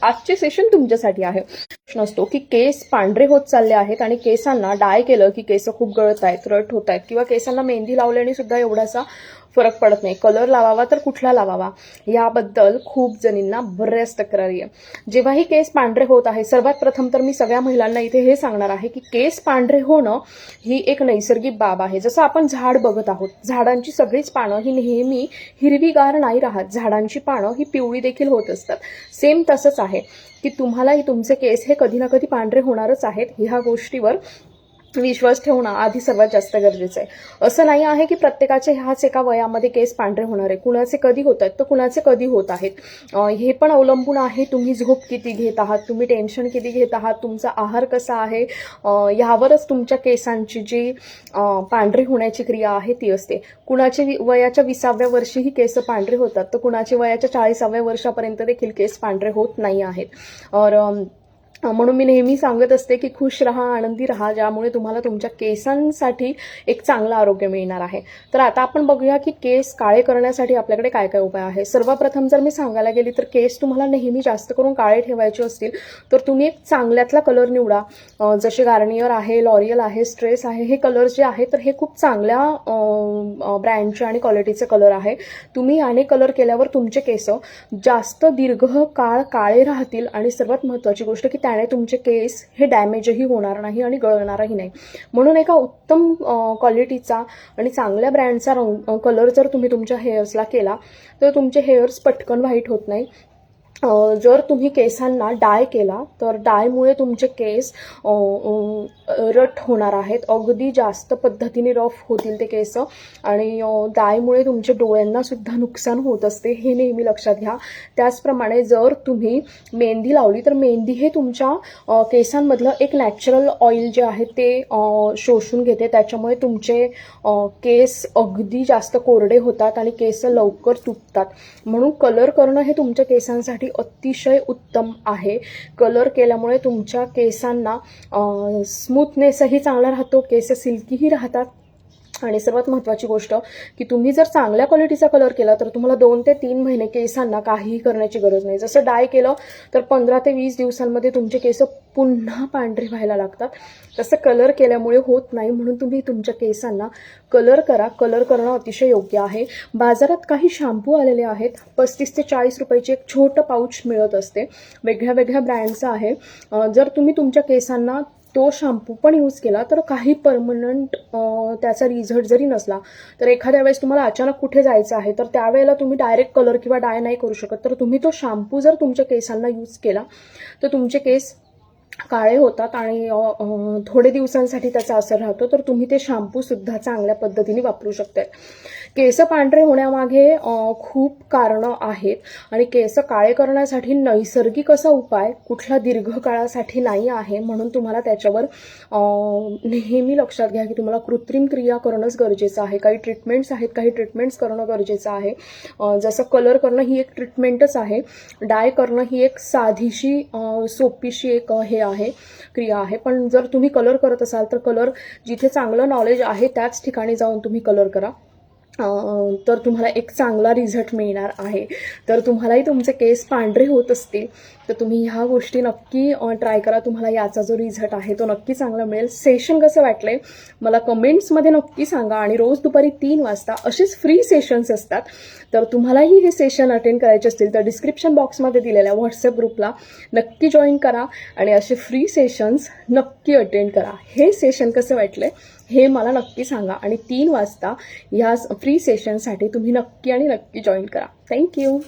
आजचे सेशन तुमच्यासाठी आहे. प्रश्न असतो की केस पांढरे होत चालले आहेत आणि केसांना डाय केलं की केस खूप गळत आहेत रट होत आहेत किंवा केसांना मेहंदी लावल्याने सुद्धा एवढासा फरक पडत नाही. कलर लावावा तर कुठला लावावा? याबद्दल खूप जणींना बऱ्याच तक्रारी आहे जेव्हाही केस पांढरे होत आहे सर्वात प्रथम तर मी सगळ्या महिलांना इथे हे सांगणार आहे की केस पांढरे होणं ही एक नैसर्गिक बाब आहे. जसं आपण झाड बघत आहोत झाडांची सगळीच पानं ही नेहमी हिरवीगार नाही राहत. झाडांची पानं ही पिवळी देखील होत असतात. सेम तसंच आहे. की तुम्हालाही तुमचे केस हे कधी ना कधी पांढरे होणारच आहेत. ह्या गोष्टीवर विश्वास ठेवणं आधी सर्वात जास्त गरजेचं आहे. असं नाही आहे की प्रत्येकाचे ह्याच एका वयामध्ये केस पांढरे होणार आहे. कुणाचे कधी होत आहेत तर कुणाचे कधी होत आहेत? हे पण अवलंबून आहे. तुम्ही झोप किती घेत आहात तुम्ही टेन्शन किती घेत आहात तुमचा आहार कसा आहे? यावरच ह्यावरच तुमच्या केसांची जी पांढरी होण्याची क्रिया आहे ती असते. कुणाची वि- वयाच्या विसाव्या वर्षीही केस पांढरे होतात तर कुणाचे वयाच्या चाळीसाव्या वर्षापर्यंत देखील केस पांढरे होत नाही आहेत. और म्हणून मी नेहमी सांगत असते की खुश राहा आनंदी राहा ज्यामुळे तुम्हाला तुमच्या केसांसाठी एक चांगलं आरोग्य मिळणार आहे. तर आता आपण बघूया की केस काळे करण्यासाठी आपल्याकडे काय काय उपाय आहे सर्वप्रथम जर मी सांगायला गेली तर केस तुम्हाला नेहमी जास्त करून काळे ठेवायचे असतील तर तुम्ही एक चांगल्यातला कलर निवडा. जसे गार्नियर आहे लॉरियल आहे स्ट्रेस आहे हे कलर जे आहे तर हे खूप चांगल्या ब्रँडचे आणि क्वालिटीचे कलर आहे. तुम्ही याने कलर केल्यावर तुमचे केस जास्त दीर्घ काळ काळे राहतील. आणि सर्वात महत्त्वाची गोष्ट की त्याने तुमचे केस हे डॅमेजही होणार नाही आणि गळणारही नाही. म्हणून एका उत्तम क्वालिटीचा आणि चांगल्या ब्रँडचा रंग कलर जर तुम्ही तुमच्या हेअर्सला केला तर तुमचे हेअर्स पटकन व्हाईट होत नाही. जर तुम्ही केसांना डाय केला तर डायमुळे तुमचे केस रट होणार आहेत. अगदी जास्त पद्धतीने रफ होतील ते केस आणि डायमुळे तुमच्या डोळ्यांना सुद्धा नुकसान होत असते हे नेहमी लक्षात घ्या. त्याचप्रमाणे जर तुम्ही मेहंदी लावली तर मेहंदी हे तुमच्या केसांमधलं एक नॅचरल ऑइल जे आहे ते शोषून घेते. त्याच्यामुळे तुमचे केस अगदी जास्त कोरडे होतात आणि केस लवकर तुटतात. म्हणून कलर करणं हे तुमच्या केसांसाठी अतिशय उत्तम आहे. कलर केल्यामुळे तुमच्या केसांना स्मूथनेसही चांगला राहतो. केस सिल्कीही राहतात. आणि सर्वात महत्त्वाची गोष्ट की तुम्ही जर चांगल्या क्वालिटीचा कलर केला तर तुम्हाला दोन ते तीन महिने केसांना काहीही करण्याची गरज नाही. जसं डाय केलं तर पंधरा ते वीस दिवसांमध्ये तुमचे केस पुन्हा पांढरे व्हायला लागतात. तसं कलर केल्यामुळे होत नाही म्हणून तुम्ही तुमच्या केसांना कलर करा. कलर करणं अतिशय योग्य आहे. बाजारात काही शॅम्पू आलेले आहेत. पस्तीस ते चाळीस रुपयाचे एक छोटं पाऊच मिळत असते. वेगळ्या वेगळ्या ब्रँडचं आहे. जर तुम्ही तुमच्या केसांना तो शॅम्पू पण यूज केला तर काही परमनंट त्याचा रिझल्ट जरी नसला तर एखाद्या वेळेस तुम्हाला अचानक कुठे जायचं आहे तर त्यावेळेला तुम्ही डायरेक्ट कलर किंवा डाय नाही करू शकत. तर तुम्ही तो शॅम्पू जर तुमच्या केसांना यूज केला तर तुमचे केस काळे होतात आणि थोडे दिवसांसाठी त्याचा असर राहतो तर तुम्ही ते शाम्पूसुद्धा चांगल्या पद्धतीने वापरू शकता केस पांढरे होण्यामागे खूप कारणं आहेत आणि केस काळे करण्यासाठी नैसर्गिक असा उपाय कुठला दीर्घकाळासाठी नाही आहे म्हणून तुम्हाला त्याच्यावर नेहमी लक्षात घ्या की तुम्हाला कृत्रिम क्रिया करणंच गरजेचं आहे. काही ट्रीटमेंट्स आहेत काही ट्रीटमेंट्स करणं गरजेचं आहे. जसं कलर करणं ही एक ट्रीटमेंटच आहे. डाय करणं ही एक साधीशी सोपीशी एक हे आहे क्रिया आहे. पण जर तुम्ही कलर करत असाल तर कलर जिथे चांगलं नॉलेज आहे त्याच ठिकाणी जाऊन तुम्ही कलर करा. तर तुम्हाला एक चांगला रिझल्ट मिळणार आहे. तर तुम्हालाही तुमचे केस पांढरे होत असतील तर तुम्ही ह्या गोष्टी नक्की ट्राय करा. तुम्हाला याचा जो रिझल्ट आहे तो नक्की चांगला मिळेल. सेशन कसं वाटलंय मला कमेंट्समध्ये नक्की सांगा. आणि रोज दुपारी तीन वाजता असेच फ्री सेशन्स असतात. तर तुम्हालाही हे सेशन अटेंड करायचे असतील तर डिस्क्रिप्शन बॉक्समध्ये दिलेल्या व्हॉट्सअप ग्रुपला नक्की जॉईन करा. आणि असे फ्री सेशन्स नक्की अटेंड करा. हे सेशन कसं वाटलंय हे मला नक्की सांगा. आणि तीन वाजता ह्या फ्री सेशनसाठी तुम्ही नक्की आणि नक्की जॉईन करा. थँक्यू